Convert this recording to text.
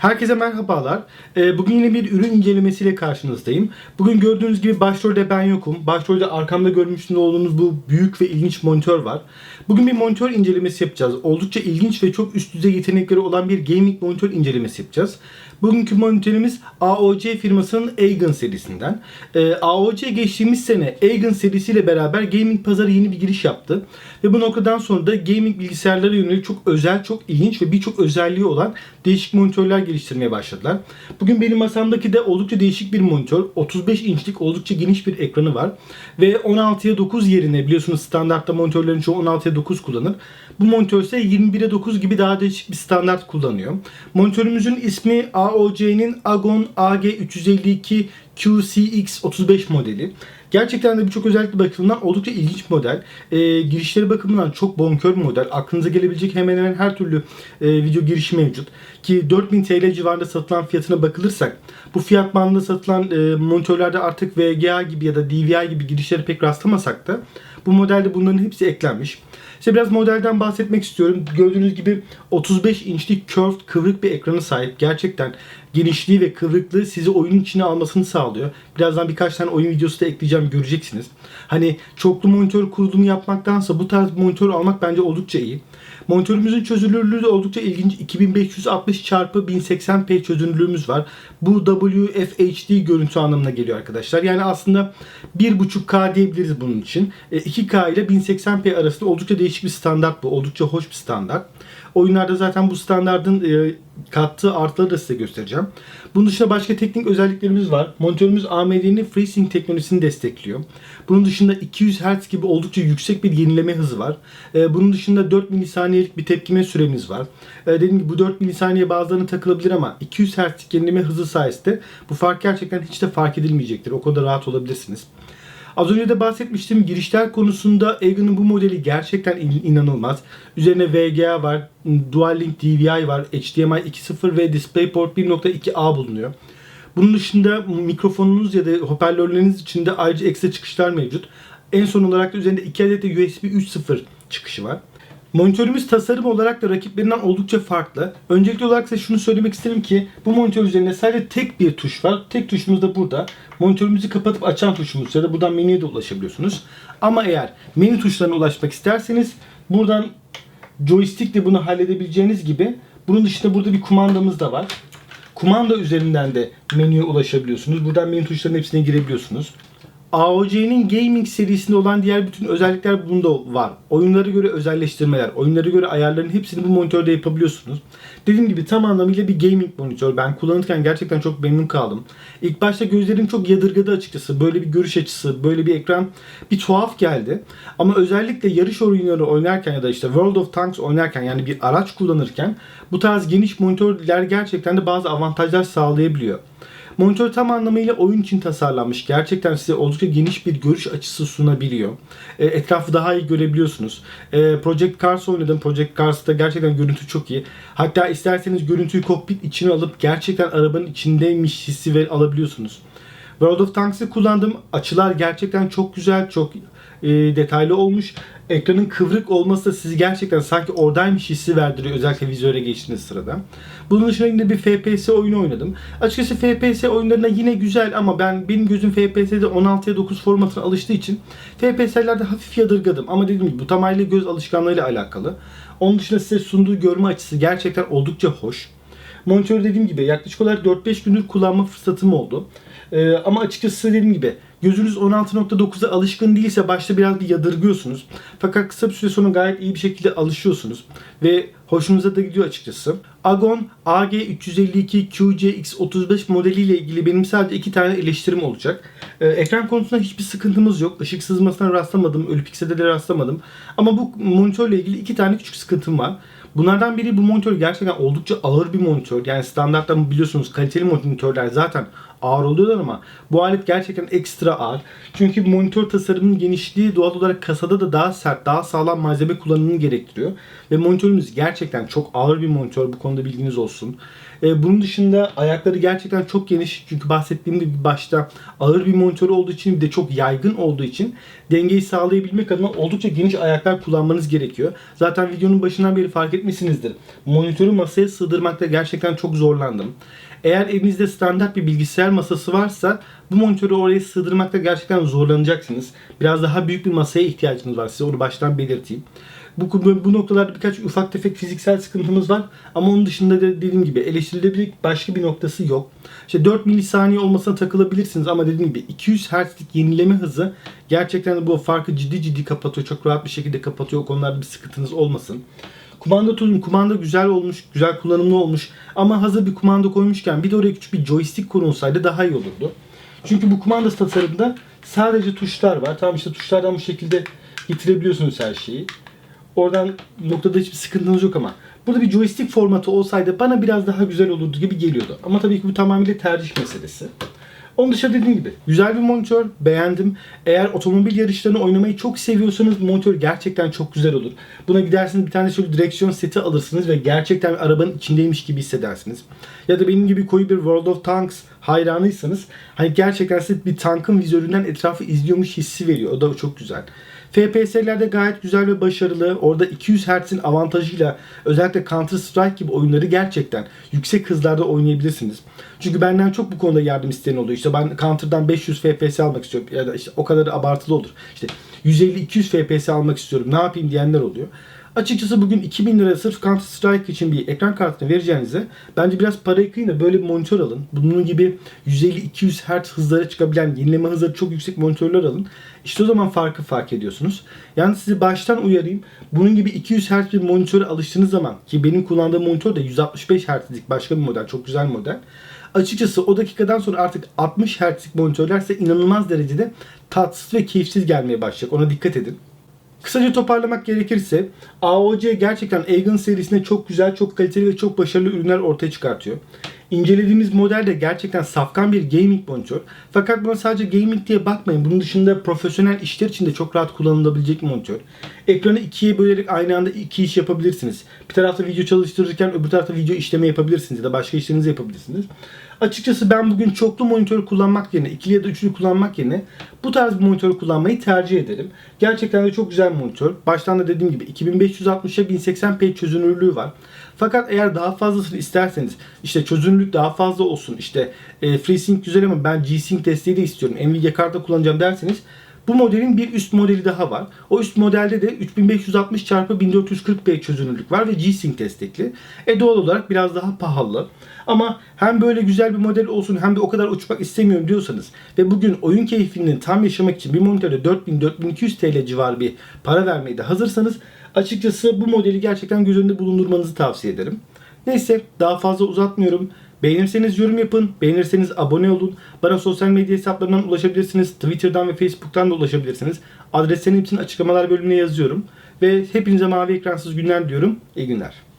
Herkese merhabalar. Ee, Bugün yine bir ürün incelemesiyle karşınızdayım. Bugün gördüğünüz gibi başrolde ben yokum. Başrolde arkamda görmüş olduğunuz bu büyük ve ilginç monitör var. Bugün bir monitör incelemesi yapacağız. Oldukça ilginç ve çok üst düzey yetenekleri olan bir gaming monitör incelemesi yapacağız. Bugünkü monitörümüz AOC firmasının Aegon serisinden. Ee, AOC geçtiğimiz sene Aegon serisiyle beraber gaming pazarı yeni bir giriş yaptı. Ve bu noktadan sonra da gaming bilgisayarlara yönelik çok özel, çok ilginç ve birçok özelliği olan değişik monitörler geliştirmeye başladılar. Bugün benim masamdaki de oldukça değişik bir monitör. 35 inçlik oldukça geniş bir ekranı var. Ve 16'ya 9 yerine biliyorsunuz standartta monitörlerin çoğu 16'ya 9 kullanır. Bu monitör ise 21'e 9 gibi daha değişik bir standart kullanıyor. Monitörümüzün ismi AOC'nin Agon AG352 QCX35 modeli. Gerçekten de birçok özellikle bakımından oldukça ilginç bir model. Ee, girişleri bakımından çok bonkör bir model. Aklınıza gelebilecek hemen hemen her türlü e, video girişi mevcut. Ki 4000 TL civarında satılan fiyatına bakılırsak bu fiyat bandında satılan e, monitörlerde artık VGA gibi ya da DVI gibi girişleri pek rastlamasak da bu modelde bunların hepsi eklenmiş. İşte biraz modelden bahsetmek istiyorum. Gördüğünüz gibi 35 inçlik curved kıvrık bir ekranı sahip. Gerçekten genişliği ve kıvrıklığı sizi oyunun içine almasını sağlıyor. Birazdan birkaç tane oyun videosu da ekleyeceğim göreceksiniz. Hani çoklu monitör kurulumu yapmaktansa bu tarz monitör almak bence oldukça iyi. Monitörümüzün çözünürlüğü de oldukça ilginç. 2560 x 1080p çözünürlüğümüz var. Bu WFHD görüntü anlamına geliyor arkadaşlar. Yani aslında 1.5K diyebiliriz bunun için. E, 2K ile 1080p arasında oldukça değişik bir standart bu. Oldukça hoş bir standart. Oyunlarda zaten bu standardın e, kattığı artıları da size göstereceğim. Bunun dışında başka teknik özelliklerimiz var. Monitörümüz AMD'nin FreeSync teknolojisini destekliyor. Bunun dışında 200 Hz gibi oldukça yüksek bir yenileme hızı var. E, bunun dışında 4 milisaniyelik bir tepkime süremiz var. E, dediğim gibi bu 4 milisaniye bazılarına takılabilir ama 200 Hz'lik yenileme hızı sayesinde bu fark gerçekten hiç de fark edilmeyecektir. O kadar rahat olabilirsiniz. Az önce de bahsetmiştim girişler konusunda Aegon'un bu modeli gerçekten in- inanılmaz. Üzerine VGA var, Dual Link DVI var, HDMI 2.0 ve DisplayPort 1.2A bulunuyor. Bunun dışında mikrofonunuz ya da hoparlörleriniz için de ayrıca ekstra çıkışlar mevcut. En son olarak da üzerinde 2 adet de USB 3.0 çıkışı var. Monitörümüz tasarım olarak da rakiplerinden oldukça farklı. Öncelikli olarak size şunu söylemek isterim ki bu monitör üzerinde sadece tek bir tuş var. Tek tuşumuz da burada. Monitörümüzü kapatıp açan tuşumuz ya da buradan menüye de ulaşabiliyorsunuz. Ama eğer menü tuşlarına ulaşmak isterseniz buradan joystickle bunu halledebileceğiniz gibi bunun dışında burada bir kumandamız da var. Kumanda üzerinden de menüye ulaşabiliyorsunuz. Buradan menü tuşlarının hepsine girebiliyorsunuz. AOC'nin gaming serisinde olan diğer bütün özellikler bunda var. Oyunlara göre özelleştirmeler, oyunlara göre ayarların hepsini bu monitörde yapabiliyorsunuz. Dediğim gibi tam anlamıyla bir gaming monitör. Ben kullanırken gerçekten çok memnun kaldım. İlk başta gözlerim çok yadırgadı açıkçası. Böyle bir görüş açısı, böyle bir ekran bir tuhaf geldi. Ama özellikle yarış oyunları oynarken ya da işte World of Tanks oynarken yani bir araç kullanırken bu tarz geniş monitörler gerçekten de bazı avantajlar sağlayabiliyor. Monitör tam anlamıyla oyun için tasarlanmış. Gerçekten size oldukça geniş bir görüş açısı sunabiliyor. E, etrafı daha iyi görebiliyorsunuz. E, Project Cars oynadım. Project Cars'ta gerçekten görüntü çok iyi. Hatta isterseniz görüntüyü kokpit içine alıp gerçekten arabanın içindeymiş hissi ver, alabiliyorsunuz. World of Tanks'ı kullandım. Açılar gerçekten çok güzel, çok e, detaylı olmuş. Ekranın kıvrık olması da sizi gerçekten sanki oradaymış hissi verdiriyor özellikle vizöre geçtiğiniz sırada. Bunun dışında yine bir FPS oyunu oynadım. Açıkçası FPS oyunlarına yine güzel ama ben benim gözüm FPS'de 16'ya 9 formatına alıştığı için FPS'lerde hafif yadırgadım. Ama dediğim gibi bu tamamıyla göz alışkanlığıyla alakalı. Onun dışında size sunduğu görme açısı gerçekten oldukça hoş. Monitörü dediğim gibi yaklaşık olarak 4-5 gündür kullanma fırsatım oldu. Ee, ama açıkçası dediğim gibi gözünüz 16.9'a alışkın değilse başta biraz bir yadırgıyorsunuz. Fakat kısa bir süre sonra gayet iyi bir şekilde alışıyorsunuz. Ve hoşunuza da gidiyor açıkçası. Agon AG352 QCX35 modeliyle ilgili benim sadece iki tane eleştirim olacak. Ee, ekran konusunda hiçbir sıkıntımız yok. Işık sızmasına rastlamadım, ölü pikselere rastlamadım. Ama bu monitörle ilgili iki tane küçük sıkıntım var. Bunlardan biri bu monitör gerçekten oldukça ağır bir monitör. Yani standarttan biliyorsunuz kaliteli monitörler zaten ağır oluyorlar ama bu alet gerçekten ekstra ağır. Çünkü monitör tasarımının genişliği doğal olarak kasada da daha sert, daha sağlam malzeme kullanımını gerektiriyor. Ve monitörümüz gerçekten çok ağır bir monitör. Bu konuda bilginiz olsun. E, bunun dışında ayakları gerçekten çok geniş. Çünkü bahsettiğim gibi başta ağır bir monitör olduğu için bir de çok yaygın olduğu için dengeyi sağlayabilmek adına oldukça geniş ayaklar kullanmanız gerekiyor. Zaten videonun başından beri fark etmişsinizdir. Monitörü masaya sığdırmakta gerçekten çok zorlandım. Eğer evinizde standart bir bilgisayar masası varsa bu monitörü oraya sığdırmakta gerçekten zorlanacaksınız. Biraz daha büyük bir masaya ihtiyacınız var. Size onu baştan belirteyim. Bu, bu, noktalarda birkaç ufak tefek fiziksel sıkıntımız var. Ama onun dışında da dediğim gibi eleştirilebilir başka bir noktası yok. İşte 4 milisaniye olmasına takılabilirsiniz ama dediğim gibi 200 Hz'lik yenileme hızı gerçekten de bu farkı ciddi ciddi kapatıyor. Çok rahat bir şekilde kapatıyor. O konularda bir sıkıntınız olmasın. Kumanda tuzum, kumanda güzel olmuş, güzel kullanımlı olmuş. Ama hazır bir kumanda koymuşken bir de oraya küçük bir joystick konulsaydı daha iyi olurdu. Çünkü bu kumanda tasarımında sadece tuşlar var. Tamam işte tuşlardan bu şekilde getirebiliyorsunuz her şeyi. Oradan noktada hiçbir sıkıntınız yok ama burada bir joystick formatı olsaydı bana biraz daha güzel olurdu gibi geliyordu. Ama tabii ki bu tamamıyla tercih meselesi. Onun dışında dediğim gibi güzel bir monitör beğendim. Eğer otomobil yarışlarını oynamayı çok seviyorsanız monitör gerçekten çok güzel olur. Buna gidersiniz bir tane şöyle direksiyon seti alırsınız ve gerçekten arabanın içindeymiş gibi hissedersiniz. Ya da benim gibi koyu bir World of Tanks hayranıysanız hani gerçekten size bir tankın vizöründen etrafı izliyormuş hissi veriyor. O da çok güzel. FPS'lerde gayet güzel ve başarılı. Orada 200 Hz'in avantajıyla özellikle Counter Strike gibi oyunları gerçekten yüksek hızlarda oynayabilirsiniz. Çünkü benden çok bu konuda yardım isteyen oluyor. İşte ben Counter'dan 500 FPS almak istiyorum ya da işte o kadar abartılı olur. İşte 150-200 FPS almak istiyorum. Ne yapayım diyenler oluyor. Açıkçası bugün 2000 lira sırf Counter Strike için bir ekran kartını vereceğinize bence biraz parayı kıyın da böyle bir monitör alın. Bunun gibi 150-200 Hz hızlara çıkabilen yenileme hızları çok yüksek monitörler alın. İşte o zaman farkı fark ediyorsunuz. Yani sizi baştan uyarayım. Bunun gibi 200 Hz bir monitöre alıştığınız zaman ki benim kullandığım monitör de 165 Hz'lik başka bir model. Çok güzel model. Açıkçası o dakikadan sonra artık 60 Hz'lik monitörler size inanılmaz derecede tatsız ve keyifsiz gelmeye başlayacak. Ona dikkat edin. Kısaca toparlamak gerekirse AOC gerçekten Aegon serisinde çok güzel, çok kaliteli ve çok başarılı ürünler ortaya çıkartıyor. İncelediğimiz model de gerçekten safkan bir gaming monitör. Fakat buna sadece gaming diye bakmayın. Bunun dışında profesyonel işler için de çok rahat kullanılabilecek bir monitör. Ekranı ikiye bölerek aynı anda iki iş yapabilirsiniz. Bir tarafta video çalıştırırken öbür tarafta video işleme yapabilirsiniz ya da başka işlerinizi yapabilirsiniz. Açıkçası ben bugün çoklu monitör kullanmak yerine, ikili ya da üçlü kullanmak yerine bu tarz bir monitör kullanmayı tercih ederim. Gerçekten de çok güzel bir monitör. Baştan da dediğim gibi 2560'a 1080p çözünürlüğü var. Fakat eğer daha fazlasını isterseniz işte çözünürlük daha fazla olsun işte e, FreeSync güzel ama ben G-Sync desteği de istiyorum. Nvidia kartla kullanacağım derseniz bu modelin bir üst modeli daha var. O üst modelde de 3560 x 1440p çözünürlük var ve G-Sync destekli. E doğal olarak biraz daha pahalı. Ama hem böyle güzel bir model olsun hem de o kadar uçmak istemiyorum diyorsanız ve bugün oyun keyfini tam yaşamak için bir monitörde 4000-4200 TL civarı bir para vermeye de hazırsanız açıkçası bu modeli gerçekten göz önünde bulundurmanızı tavsiye ederim. Neyse daha fazla uzatmıyorum. Beğenirseniz yorum yapın, beğenirseniz abone olun. Bana sosyal medya hesaplarından ulaşabilirsiniz. Twitter'dan ve Facebook'tan da ulaşabilirsiniz. Adreslerini için açıklamalar bölümüne yazıyorum. Ve hepinize mavi ekransız günler diyorum. İyi günler.